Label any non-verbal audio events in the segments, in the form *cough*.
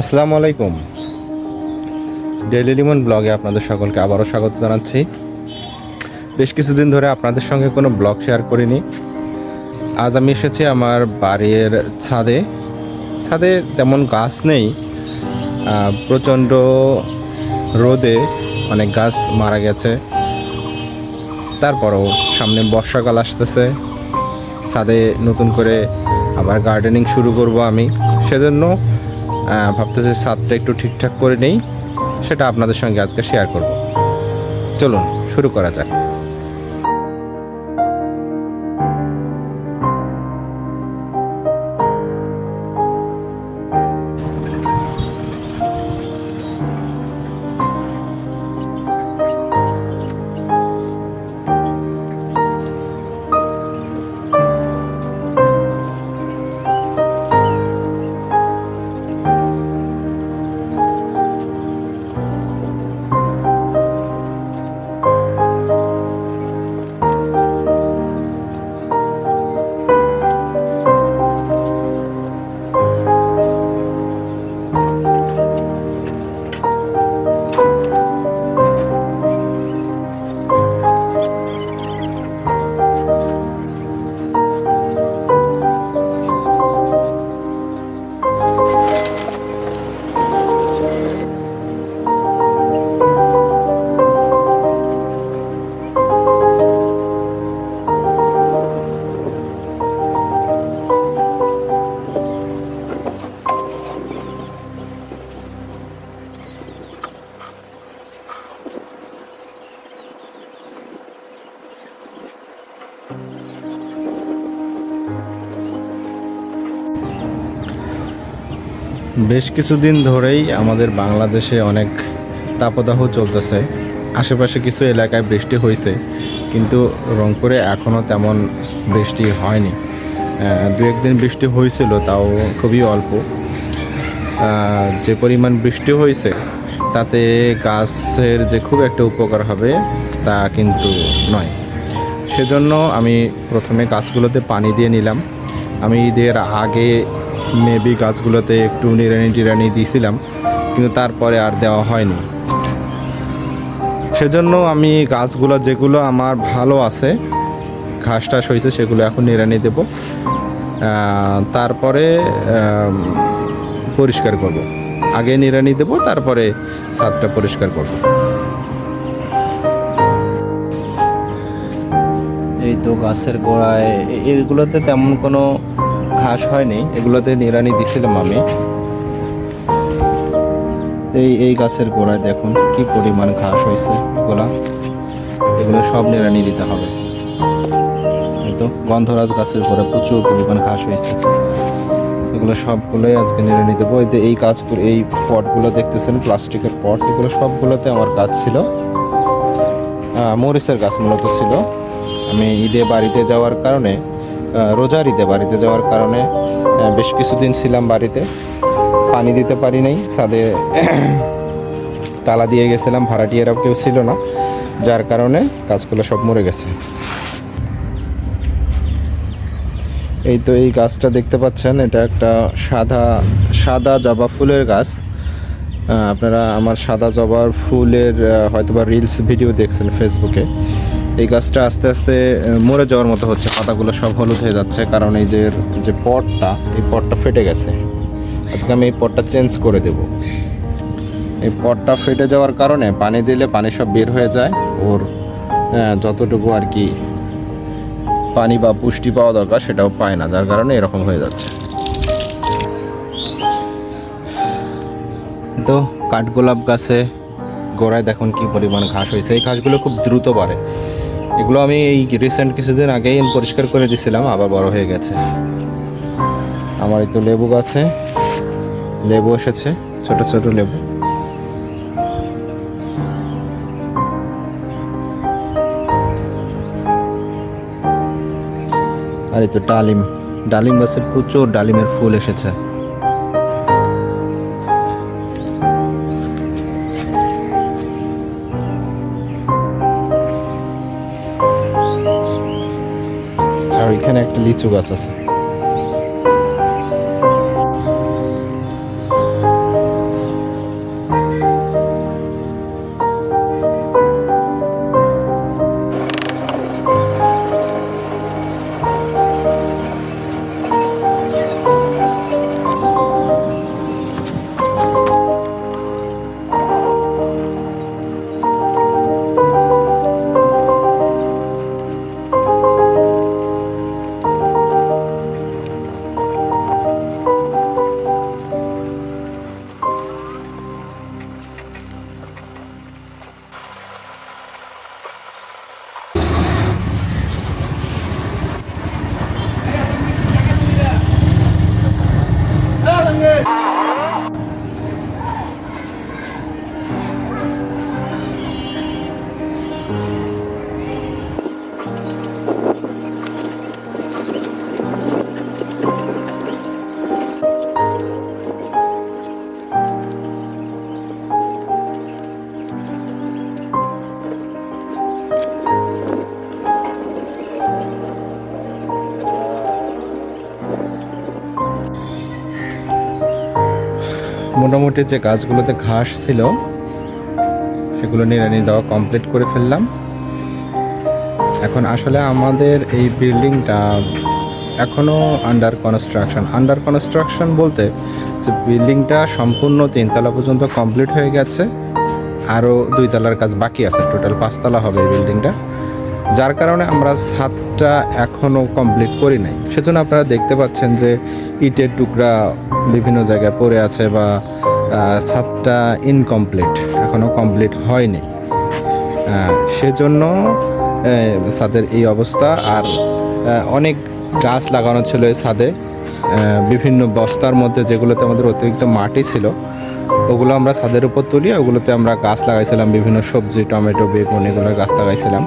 আসসালামু আলাইকুম। ডেইলি লিমন ব্লগে আপনাদের সকলকে আবারও স্বাগত জানাচ্ছি। বেশ কিছুদিন ধরে আপনাদের সঙ্গে কোনো ব্লগ শেয়ার করিনি। আজ আমি এসেছি আমার বাড়ির ছাদে। ছাদে তেমন গাছ নেই। প্রচণ্ড রোদে অনেক গাছ মারা গেছে। তারপরও সামনে বর্ষাকাল আসতেছে। ছাদে নতুন করে আবার গার্ডেনিং শুরু করব আমি। সেজন্য ভাবতেছি স্বাদটা একটু ঠিকঠাক করে নেই, সেটা আপনাদের সঙ্গে আজকে শেয়ার করব। চলুন, শুরু করা যাক। বেশ কিছুদিন ধরেই আমাদের বাংলাদেশে অনেক তাপদাহ চলতেছে। আশেপাশে কিছু এলাকায় বৃষ্টি হয়েছে, কিন্তু রংপুরে এখনও তেমন বৃষ্টি হয়নি। দু একদিন বৃষ্টি হয়েছিল, তাও খুবই অল্প। যে পরিমাণ বৃষ্টি হয়েছে, তাতে গাছের যে খুব একটা উপকার হবে তা কিন্তু নয়। সেজন্য আমি প্রথমে গাছগুলোতে পানি দিয়ে নিলাম। আমি ঈদের আগে মেবি গাছগুলোতে একটু নিড়ানি টিরানি দিয়েছিলাম, কিন্তু তারপরে আর দেওয়া হয়নি। সেজন্য আমি গাছগুলো যেগুলো আমার ভালো আছে, ঘাস টাস হয়েছে সেগুলো এখন নিড়ানি দেব। তারপরে পরিষ্কার করব। আগে নিড়ানি দেব, তারপরে ছাদটা পরিষ্কার করব। এই তো গাছের গোড়ায় এগুলোতে তেমন কোনো ঘাস হয়নি, এগুলোতে নিড়ানি দিছিলাম আমি। তো এই এই গাছের গোড়ায় দেখুন কি পরিমাণ ঘাস হয়েছে এগুলা। এগুলো সব নিড়ানি দিতে হবে। তো, গন্ধরাজ গাছের গোড়ায় প্রচুর পরিমাণ ঘাস হয়েছে। এগুলো সবগুলোই আজকে নিড়ানি দেবো। এই যে, এই গাছগুলো, এই পটগুলো দেখতেছেন, প্লাস্টিকের পট, এগুলো সবগুলোতে আমার গাছ ছিল। মরিচের গাছ মূলত ছিল। আমি ঈদে বাড়িতে যাওয়ার কারণে রোজার ঈদে বাড়িতে যাওয়ার কারণে বেশ কিছুদিন ছিলাম বাড়িতে। পানি দিতে পারি নাই, ছাদে *clears throat* তালা দিয়ে গেছিলাম, ভাড়াটিয়ারাও কেউ ছিল না, যার কারণে গাছগুলো সব মরে গেছে। এই তো এই গাছটা দেখতে পাচ্ছেন, এটা একটা সাদা সাদা জবা ফুলের গাছ। আপনারা আমার সাদা জবার ফুলের হয়তোবা রিলস ভিডিও দেখছেন ফেসবুকে এই গাছটা আস্তে আস্তে মরে যাওয়ার মতো হচ্ছে। পাতাগুলো সব হলুদ হয়ে যাচ্ছে, কারণ এই যে পটটা, এই পটটা ফেটে গেছে। আজকে আমি এই পটটা চেঞ্জ করে দেব। এই পটটা ফেটে যাওয়ার কারণে পানি দিলে পানি সব বের হয়ে যায়। ওর যতটুকু আর কি পানি বা পুষ্টি পাওয়া দরকার, সেটাও পায় না। যার কারণে এরকম হয়ে যাচ্ছে। তো, কাঠগোলাপ গাছে গোড়ায় দেখুন কি পরিমাণ ঘাস হয়েছে। এই ঘাসগুলো খুব দ্রুত বাড়ে। এগুলো আমি এই রিসেন্ট কিছুদিন আগেই পরিষ্কার করে দিছিলাম, আবার বড় হয়ে গেছে। আমার এই তো লেবু গাছে লেবু এসেছে, ছোট ছোট লেবু। আর এই তো ডালিম ডালিম গাছে প্রচুর ডালিমের ফুল এসেছে। লিচু গাছ আছে। মোটামুটি যে গাছগুলোতে ঘাস ছিল, সেগুলো নিড়ানি দেওয়া কমপ্লিট করে ফেললাম। এখন আসলে আমাদের এই বিল্ডিংটা এখনও আন্ডার কনস্ট্রাকশন আন্ডার কনস্ট্রাকশন বলতে যে বিল্ডিংটা সম্পূর্ণ তিনতলা পর্যন্ত কমপ্লিট হয়ে গেছে। আরও দুই তলার কাজ বাকি আছে। টোটাল পাঁচতলা হবে এই বিল্ডিংটা। যার কারণে আমরা ছাদটা এখনও কমপ্লিট করি নাই। সেজন্য আপনারা দেখতে পাচ্ছেন যে ইটের টুকরা বিভিন্ন জায়গায় পড়ে আছে বা ছাদটা ইনকমপ্লিট এখনও কমপ্লিট হয়নি সেজন্য ছাদের এই অবস্থা। আর অনেক গাছ লাগানো ছিল এই ছাদে। বিভিন্ন বস্তার মধ্যে যেগুলোতে আমাদের অতিরিক্ত মাটি ছিল, ওগুলো আমরা ছাদের উপর তুলি। ওগুলোতে আমরা গাছ লাগাইছিলাম, বিভিন্ন সবজি, টমেটো, বেগুন এগুলো গাছ লাগাইছিলাম।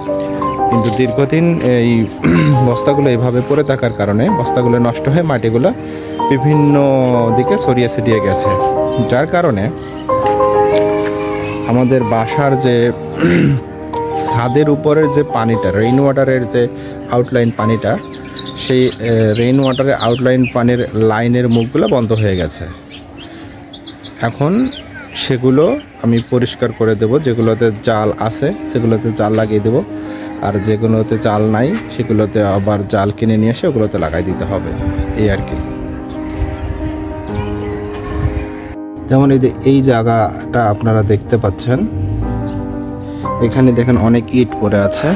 কিন্তু দীর্ঘদিন এই *clears throat* বস্তাগুলো এভাবে পড়ে থাকার কারণে বস্তাগুলো নষ্ট হয়ে মাটিগুলো বিভিন্ন দিকে ছড়িয়ে ছিটিয়ে গেছে। যার কারণে আমাদের বাসার যে *clears throat* ছাদের উপরের যে পানিটা রেইন ওয়াটারের যে আউটলাইন পানিটা, সেই রেইন ওয়াটারের আউটলাইন পানির লাইনের মুখগুলো বন্ধ হয়ে গেছে। এখন সেগুলো আমি পরিষ্কার করে দেব, যেগুলোতে জাল আছে সেগুলোতে জাল লাগিয়ে দেব। আর যেগুলোতে চাল নাই, সেগুলোতে আবার জাল কিনে নিয়ে এসে ওগুলোতে লাগাই দিতে হবে। এই আর কি। যেমন এই যে এই জায়গাটা আপনারা দেখতে পাচ্ছেন, এখানে দেখেন অনেক ইট পড়ে আছে।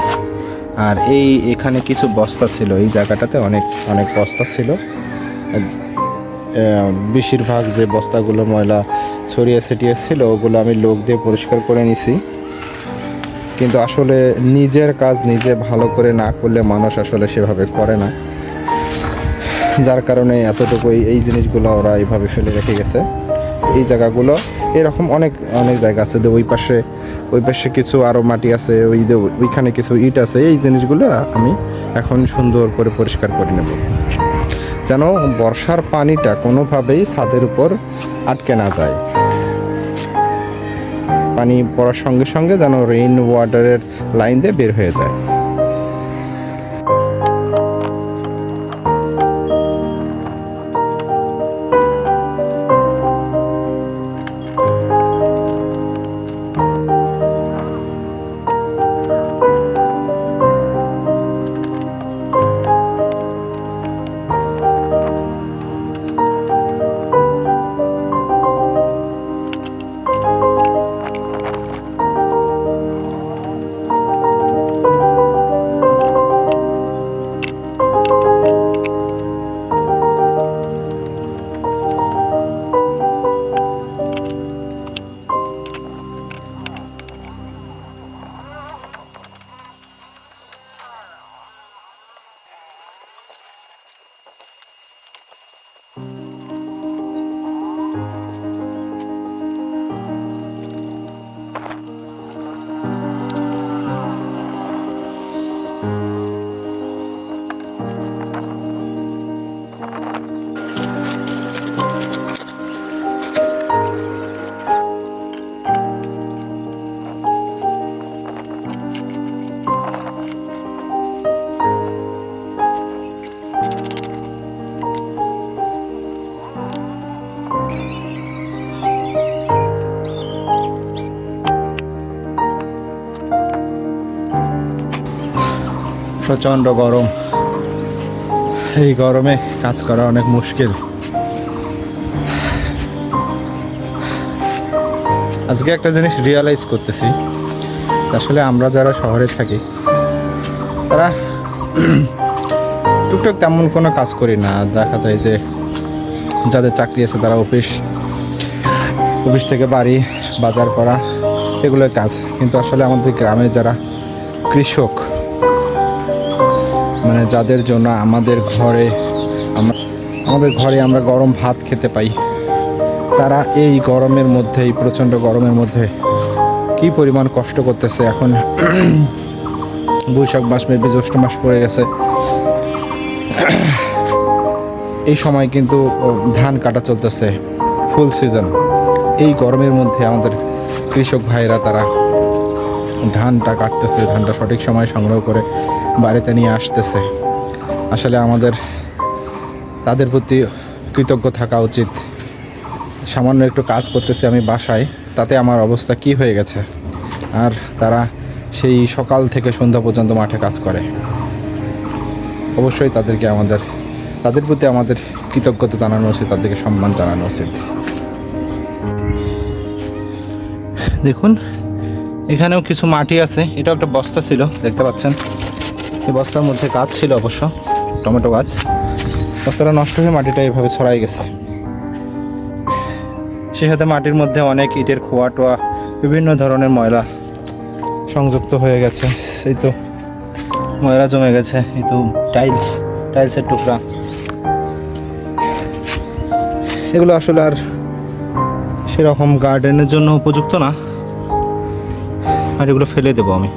আর এই এখানে কিছু বস্তা ছিল, এই জায়গাটাতে অনেক অনেক বস্তা ছিল। বেশিরভাগ যে বস্তাগুলো ময়লা ছড়িয়ে ছিটিয়ে ছিল, ওগুলো আমি লোক দিয়ে পরিষ্কার করে নিছি। কিন্তু আসলে নিজের কাজ নিজে ভালো করে না করলে মানুষ আসলে সেভাবে করে না। যার কারণে এতটুকু এই- জিনিসগুলো ওরা এইভাবে ফেলে রেখে গেছে। এই জায়গাগুলো, এরকম অনেক অনেক জায়গা আছে ওই পাশে ওই পাশে কিছু আরও মাটি আছে, ওই যে ওইখানে কিছু ইট আছে, এই জিনিসগুলো আমি এখন সুন্দর করে পরিষ্কার করে নেব। যেন বর্ষার পানিটা কোনোভাবেই ছাদের উপর আটকে না যায়। পানি পড়ার সঙ্গে সঙ্গে যেন রেইন ওয়াটারের লাইন দিয়ে বের হয়ে যায়। প্রচণ্ড গরম। এই গরমে কাজ করা অনেক মুশকিল। আজকে একটা জিনিস রিয়ালাইজ করতেছি। আসলে আমরা যারা শহরে থাকি, তারা টুকটাক তেমন কোনো কাজ করি না। দেখা যায় যে যাদের চাকরি আছে তারা অফিস অফিস থেকে বাড়ি, বাজার করা, এগুলোর কাজ। কিন্তু আসলে আমাদের গ্রামে যারা কৃষক মানে যাদের জন্য আমাদের ঘরে আমাদের ঘরে আমরা গরম ভাত খেতে পাই। তারা এই গরমের মধ্যে এই প্রচণ্ড গরমের মধ্যে কি পরিমাণ কষ্ট করতেছে এখন। বৈশাখ মাস, মেবি জ্যৈষ্ঠ মাস পড়ে গেছে। এই সময় কিন্তু ধান কাটা চলতেছে, ফুল সিজন। এই গরমের মধ্যে আমাদের কৃষক ভাইরা তারা ধানটা কাটতেছে, ধানটা সঠিক সময় সংগ্রহ করে বাড়িতে নিয়ে আসতেছে। আসলে আমাদের, তাদের প্রতি কৃতজ্ঞ থাকা উচিত। সামান্য একটু কাজ করতেছি আমি বাসায়, তাতে আমার অবস্থা কি হয়ে গেছে? আর তারা সেই সকাল থেকে সন্ধ্যা পর্যন্ত মাঠে কাজ করে। অবশ্যই তাদেরকে আমাদের, তাদের প্রতি আমাদের কৃতজ্ঞতা জানানো উচিত, তাদেরকে সম্মান জানানো উচিত। দেখুন, এখানেও কিছু মাটি আছে, এটাও একটা বস্তা ছিল, দেখতে পাচ্ছেন? এই বস্তার মধ্যে গাছ ছিল অবশ্য। টমেটো গাছ। বস্তাটা নষ্ট হয়ে মাটিটা এভাবে ছড়াই গেছে। সে সাথে মাটির মধ্যে অনেক ইটের খোয়া টোয়া, বিভিন্ন ধরনের ময়লা সংযুক্ত হয়ে গেছে। সেই তো ময়লা জমে গেছে, এই তো টাইলস টাইলসের টুকরা। এগুলো আসলে আর সেরকম গার্ডেনের জন্য উপযুক্ত না। আর এগুলো ফেলে দেবো আমি।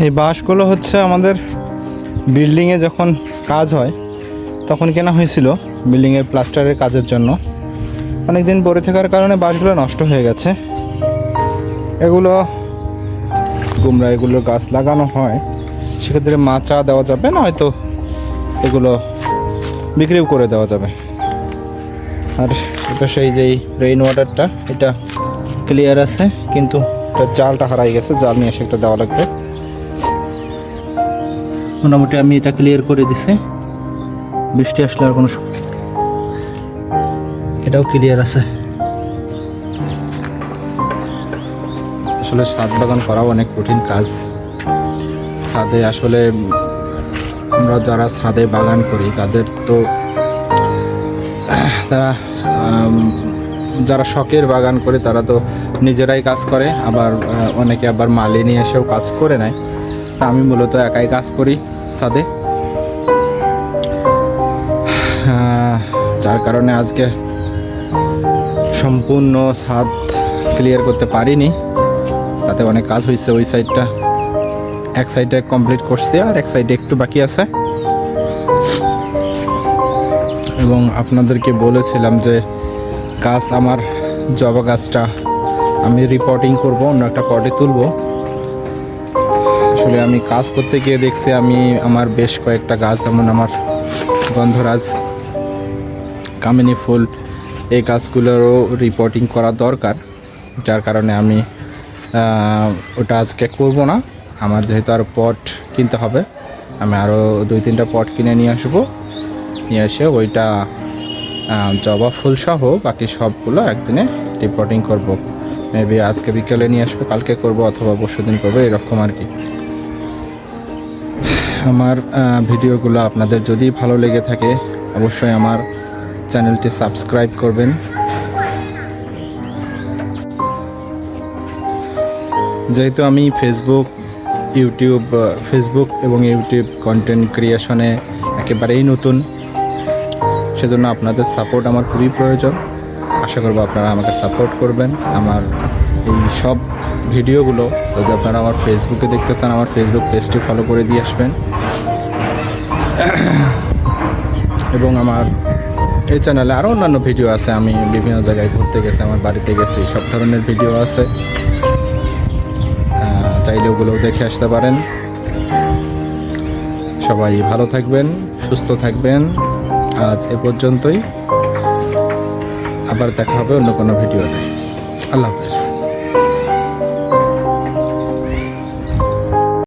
এই বাঁশগুলো হচ্ছে আমাদের বিল্ডিংয়ে যখন কাজ হয়, তখন কেনা হয়েছিল বিল্ডিংয়ের প্লাস্টারের কাজের জন্য। অনেক দিন পরে থাকার কারণে বাঁশগুলো নষ্ট হয়ে গেছে। এগুলো গুমরা, এগুলো গাছ লাগানো হয়। সেক্ষেত্রে মাচা দেওয়া যাবে না, হয়তো এগুলো বিক্রিও করে দেওয়া যাবে। আর এটা সেই যেই রেইন ওয়াটারটা এটা ক্লিয়ার আছে, কিন্তু এটা জালটা হারাই গেছে, জাল নিয়ে এসে একটা দেওয়া লাগবে। মোটামুটি আমি এটা ক্লিয়ার করে দিছি। বৃষ্টি আসলে আর কোনো এটাও ক্লিয়ার আছে। আসলে ছাদ বাগান করাও অনেক কঠিন কাজ। ছাদে আসলে আমরা যারা ছাদে বাগান করি, তাদের তো, তারা যারা শখের বাগান করে, তারা তো নিজেরাই কাজ করে। আবার অনেকে আবার মালি নিয়ে এসেও কাজ করে নেয়। আমি মূলত একাই কাজ করি আহ, যার কারণে আজকে সম্পূর্ণ ছাদ ক্লিয়ার করতে পারিনি। তাতে অনেক কাজ হয়েছে ওই সাইডটা এক সাইডে কমপ্লিট করছি আর এক সাইডে একটু বাকি আছে। এবং আপনাদেরকে বলেছিলাম যে গাছ আমার জবা গাছটা আমি রিপোর্টিং করব অন্য একটা পটে তুলবো। আসলে আমি কাজ করতে গিয়ে দেখছি আমি আমার বেশ কয়েকটা গাছ, যেমন আমার গন্ধরাজ, কামিনী ফুল, এই গাছগুলোরও রিপোর্টিং করা দরকার। যার কারণে আমি ওটা আজকে করব না। আমার যেহেতু আরও পট কিনতে হবে, আমি আরও দুই তিনটা পট কিনে নিয়ে আসব। নিয়ে এসে ওইটা জবা ফুল সহ বাকি সবগুলো একদিনে রিপোর্টিং করব। মেবি আজকে বিকেলে নিয়ে আসব, কালকে করব অথবা পরশু দিন করব, এরকম আর কি। আমার ভিডিওগুলো আপনাদের যদি ভালো লেগে থাকে, অবশ্যই আমার চ্যানেলটি সাবস্ক্রাইব করবেন। যেহেতু আমি ফেসবুক ইউটিউব ফেসবুক এবং ইউটিউব কন্টেন্ট ক্রিয়েশনে একেবারেই নতুন, সেজন্য আপনাদের সাপোর্ট আমার খুবই প্রয়োজন। আশা করব আপনারা আমাকে সাপোর্ট করবেন। আমার এই সব ভিডিওগুলো। যদি আপনারা আমার ফেসবুকে দেখতে চান, আমার ফেসবুক পেজটি ফলো করে দিয়ে আসবেন। এবং আমার এই চ্যানেলে আরও অন্যান্য ভিডিও আছে। আমি বিভিন্ন জায়গায় ঘুরতে গেছি, আমার বাড়িতে গেছি, সব ধরনের ভিডিও আছে। চাইলে ওগুলোও দেখে আসতে পারেন। সবাই ভালো থাকবেন, সুস্থ থাকবেন। আজ এ পর্যন্তই। আবার দেখা হবে অন্য কোনো ভিডিওতে আল্লাহ হাফেজ।